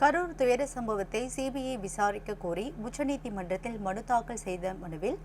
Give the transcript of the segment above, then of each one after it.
கரூர் துயர சம்பவத்தை சிபிஐ விசாரிக்க கோரி உச்சநீதிமன்றத்தில் மனு தாக்கல் செய்த மனுவில்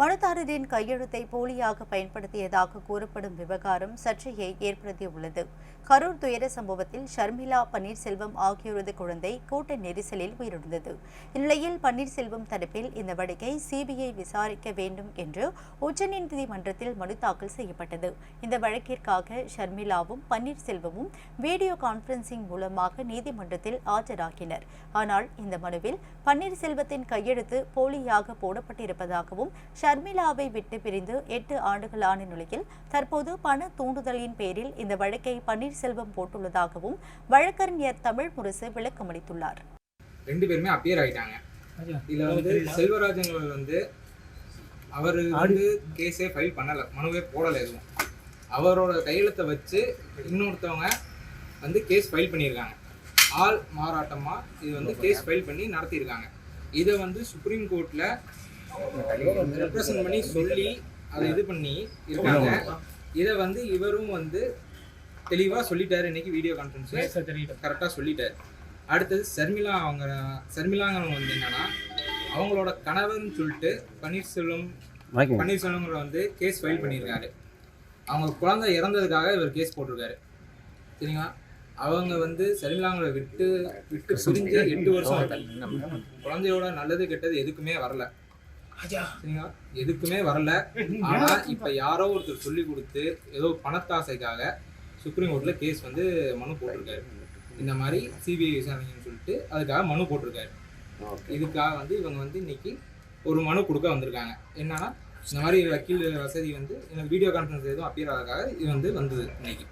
மனுதாரரின் கையெழுத்தை போலியாக பயன்படுத்தியதாக கூறப்படும் விவகாரம் சர்ச்சையை ஏற்படுத்தியுள்ளது. கரூர் துயர சம்பவத்தில் ஷர்மிளா பன்னீர்செல்வம் ஆகியோரது குழந்தை கூட்ட நெரிசலில் உயிரிழந்தது. இந்நிலையில் பன்னீர்செல்வம் தரப்பில் இந்த வழக்கை சிபிஐ விசாரிக்க வேண்டும் என்று உச்சநீதிமன்றத்தில் மனு தாக்கல் செய்யப்பட்டது. இந்த வழக்கிற்காக ஷர்மிளாவும் பன்னீர்செல்வமும் வீடியோ கான்பரன்சிங் மூலமாக நீதிமன்றத்தில் ஆஜர் ஆஜராகினர் ஆனால் இந்த மனுவில் பன்னீர்செல்வத்தின் கையெழுத்து போலியாக போடப்பட்டிருப்பதாகவும் ஷர்மிளாவை விட்டு பிரிந்து எட்டு ஆண்டுகள் ஆன நிலையில் தற்போது பண தூண்டுதலின் பேரில் இந்த வழக்கை பன்னீர்செல்வம் போட்டுள்ளதாகவும் வழக்கறிஞர் தமிழ் முரசு விளக்கமளித்துள்ளார். ரெண்டு பேருமே அப்பியர் ஆயிட்டாங்க. இதுல வந்து செல்வராஜன் வந்து அவர் வந்து கேஸே ஃபைல் பண்ணல. மனுவே போடல எதுவும். அவரோட கையெழுத்தை வச்சு இன்னொருத்தவங்க வந்து கேஸ் ஃபைல் பண்ணியிருக்காங்க. ஆள் மாறாட்டமா இது வந்து கேஸ் ஃபைல் பண்ணி நடத்தியிருக்காங்க. இதை வந்து சுப்ரீம் கோர்ட்ல ரெப்ரசன்ட் பண்ணி சொல்லி அதை இது பண்ணி இருக்காங்க. இதை வந்து இவரும் வந்து தெளிவா சொல்லிட்டாரு. இன்னைக்கு வீடியோ கான்ஃபரன்ஸ் கரெக்டாக சொல்லிட்டாரு. அடுத்தது சர்மிளா அவங்க சர்மிளாங்கிறவங்க வந்து என்னன்னா அவங்களோட கணவர்னு சொல்லிட்டு பன்னீர்செல்வம் பன்னீர்செல்வங்களை வந்து கேஸ் ஃபைல் பண்ணியிருக்காரு. அவங்க குழந்தை இறந்ததுக்காக இவர் கேஸ் போட்டிருக்காரு. சரிங்களா? அவங்க வந்து சர்மிளாங்களை விட்டு விட்டு பிரிஞ்சு எட்டு வருஷம் ஆகுது. குழந்தையோட நல்லது கெட்டது எதுக்குமே வரல. சரிங்களா? எதுக்குமே வரல. ஆனா இப்ப யாரோ ஒருத்தர் சொல்லி கொடுத்து ஏதோ பணத்தாசைக்காக சுப்ரீம் கோர்ட்ல கேஸ் வந்து மனு போட்டிருக்காரு. இந்த மாதிரி சிபிஐ விசாரணைன்னு சொல்லிட்டு அதுக்காக மனு போட்டிருக்காரு. இதுக்காக வந்து இவங்க வந்து இன்னைக்கு ஒரு மனு கொடுக்க வந்திருக்காங்க. என்னன்னா இந்த மாதிரி வக்கீல் வசதி வந்து எனக்கு வீடியோ கான்ஃபரன்ஸ் எதுவும் அப்பியர் ஆகிறதுக்காக இது வந்து வந்தது இன்னைக்கு.